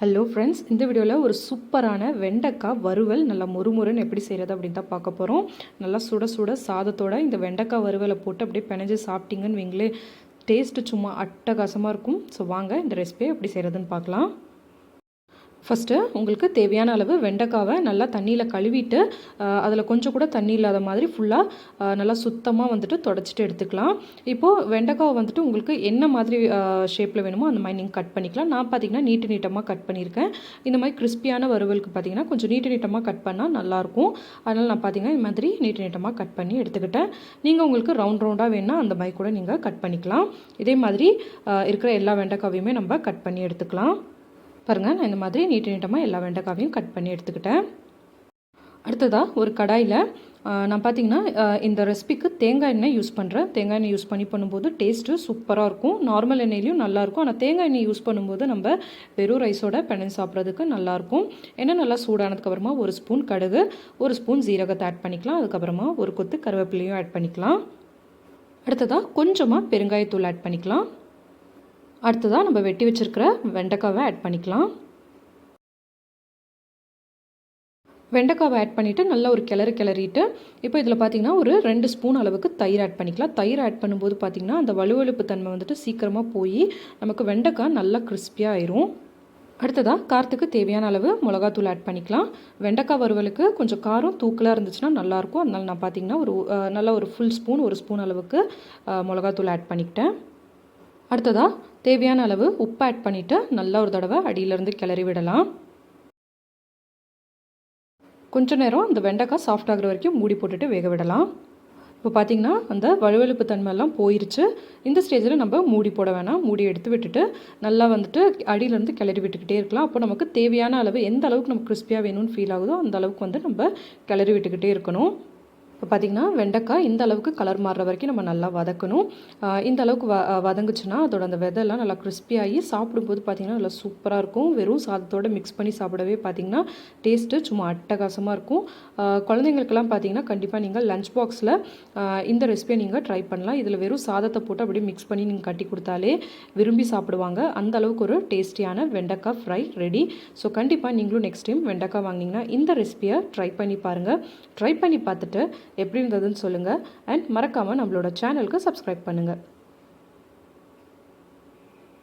Hello friends இந்த வீடியோவில் ஒரு சூப்பரான வெண்டைக்காய் வறுவல் நல்லா மொறுமொறுன்னு எப்படி செய்கிறது அப்படின்னு தான் பார்க்க போகிறோம் நல்லா சுட சுட சாதத்தோட இந்த வெண்டைக்காய் வறுவலை போட்டு அப்படியே பிணைஞ்சு சாப்பிட்டீங்கன்னு வைங்களே டேஸ்ட்டு சும்மா அட்டகாசமாக இருக்கும். ஸோ வாங்க இந்த ரெசிபியை எப்படி செய்கிறதுன்னு பார்க்கலாம். ஃபஸ்ட்டு உங்களுக்கு தேவையான அளவு வெண்டைக்காவை நல்லா தண்ணியில் கழுவிட்டு அதில் கொஞ்சம் கூட தண்ணி இல்லாத மாதிரி ஃபுல்லாக நல்லா சுத்தமாக வந்துட்டு தொடச்சிட்டு எடுத்துக்கலாம். இப்போது வெண்டைக்காவை வந்துட்டு உங்களுக்கு என்ன மாதிரி ஷேப்பில் வேணுமோ அந்த மாதிரி நீங்கள் கட் பண்ணிக்கலாம். நான் பார்த்தீங்கன்னா நீட்டு நீட்டமாக கட் பண்ணியிருக்கேன். இந்த மாதிரி கிறிஸ்பியான வறுவலுக்கு பார்த்தீங்கன்னா கொஞ்சம் நீட்டு நீட்டமாக கட் பண்ணால் நல்லாயிருக்கும். அதனால் நான் பார்த்தீங்கன்னா இந்த மாதிரி நீட்டு நீட்டமாக கட் பண்ணி எடுத்துக்கிட்டேன். நீங்கள் உங்களுக்கு ரவுண்ட் ரவுண்டாக வேணால் அந்த மாதிரி கூட நீங்கள் கட் பண்ணிக்கலாம். இதே மாதிரி இருக்கிற எல்லா வெண்டைக்காவையுமே நம்ம கட் பண்ணி எடுத்துக்கலாம். பாருங்கள் நான் இந்த மாதிரி நீட்டு நீட்டமாக எல்லா வெண்டைக்காவையும் கட் பண்ணி எடுத்துக்கிட்டேன். அடுத்ததாக ஒரு கடாயில் நான் பார்த்தீங்கன்னா இந்த ரெசிபிக்கு தேங்காய் எண்ணெய் யூஸ் பண்ணுறேன் தேங்காய் எண்ணெய் யூஸ் பண்ணி பண்ணும்போது டேஸ்ட்டு சூப்பராக இருக்கும். நார்மல் எண்ணெயிலையும் நல்லாயிருக்கும் ஆனால் தேங்காய் எண்ணெய் யூஸ் பண்ணும்போது நம்ம வெறும் ரைஸோட பிணைஞ்சு சாப்பிட்றதுக்கு நல்லாயிருக்கும் எண்ணெய் நல்லா சூடானதுக்கப்புறமா ஒரு ஸ்பூன் கடுகு ஒரு ஸ்பூன் ஜீரகத்தை ஆட் பண்ணிக்கலாம். அதுக்கப்புறமா ஒரு கொத்து கருவேப்பிலையும் ஆட் பண்ணிக்கலாம். அடுத்ததாக கொஞ்சமாக பெருங்காயத்தூள் ஆட் பண்ணிக்கலாம். அடுத்ததாக நம்ம வெட்டி வச்சுருக்கிற வெண்டைக்காவை ஆட் பண்ணிக்கலாம். வெண்டைக்காவை ஆட் பண்ணிவிட்டு நல்லா ஒரு கிளறு கிளறிட்டு இப்போ இதில் பார்த்திங்கன்னா ஒரு ரெண்டு ஸ்பூன் அளவுக்கு தயிர் ஆட் பண்ணிக்கலாம். தயிர் ஆட் பண்ணும்போது பார்த்திங்கன்னா அந்த வலுவழுப்பு தன்மை வந்துட்டு சீக்கிரமாக போய் நமக்கு வெண்டைக்காய் நல்லா கிறிஸ்பியாக ஆயிரும். அடுத்ததாக காரத்துக்கு தேவையான அளவு மிளகாத்தூள் ஆட் பண்ணிக்கலாம். வெண்டைக்காய் வறுவலுக்கு கொஞ்சம் காரம் தூக்கலாக இருந்துச்சுன்னா நல்லாயிருக்கும் அதனால் நான் பார்த்திங்கன்னா ஒரு நல்லா ஒரு ஃபுல் ஸ்பூன் ஒரு ஸ்பூன் அளவுக்கு மிளகாத்தூள் ஆட் பண்ணிக்கிட்டேன். அடுத்ததாக தேவையான அளவு உப்பு ஆட் பண்ணிவிட்டு நல்லா ஒரு தடவை அடியிலேருந்து கிளறி விடலாம். கொஞ்ச நேரம் அந்த வெண்டைக்காய் சாஃப்ட் ஆகிற வரைக்கும் மூடி போட்டுட்டு வேக விடலாம். இப்போ பார்த்திங்கன்னா அந்த வலுவழுப்பு தன்மையெல்லாம் போயிருச்சு. இந்த ஸ்டேஜில் நம்ம மூடி போட வேணாம். மூடி எடுத்து விட்டுட்டு நல்லா வந்துட்டு அடியிலேருந்து கிளறி விட்டுக்கிட்டே இருக்கலாம். அப்போ நமக்கு தேவையான அளவு எந்த அளவுக்கு நமக்கு கிறிஸ்பியாக வேணும்னு ஃபீல் ஆகுதோ அந்த அளவுக்கு வந்து நம்ம கிளறி விட்டுக்கிட்டே இருக்கணும். இப்போ பார்த்திங்கன்னா வெண்டைக்காய் இந்த அளவுக்கு கலர் மாறுற வரைக்கும் நம்ம நல்லா வதக்கணும். இந்த அளவுக்கு வ வதங்குச்சுன்னா அதோட அந்த விதெல்லாம் நல்லா கிறிஸ்பியாகி சாப்பிடும்போது பார்த்திங்கன்னா நல்லா சூப்பராக இருக்கும். வெறும் சாதத்தோடு மிக்ஸ் பண்ணி சாப்பிடவே பார்த்திங்கன்னா டேஸ்ட்டு சும்மா அட்டகாசமாக இருக்கும். குழந்தைங்களுக்கெல்லாம் பார்த்திங்கன்னா கண்டிப்பாக நீங்கள் லஞ்ச் பாக்ஸில் இந்த ரெசிபியை நீங்கள் ட்ரை பண்ணலாம். இதில் வெறும் சாதத்தை போட்டு அப்படியே மிக்ஸ் பண்ணி நீங்கள் கட்டி கொடுத்தாலே விரும்பி சாப்பிடுவாங்க. அந்த அளவுக்கு ஒரு டேஸ்டியான வெண்டைக்காய் ஃப்ரை ரெடி ஸோ கண்டிப்பாக நீங்களும் நெக்ஸ்ட் டைம் வெண்டைக்காய் வாங்கினீங்கன்னா இந்த ரெசிபியை ட்ரை பண்ணி பாருங்கள் ட்ரை பண்ணி பார்த்துட்டு எப்படி இருந்ததுன்னு சொல்லுங்கள் அண்ட் மறக்காமல் நம்மளோட சேனலுக்கு சப்ஸ்கிரைப் பண்ணுங்கள்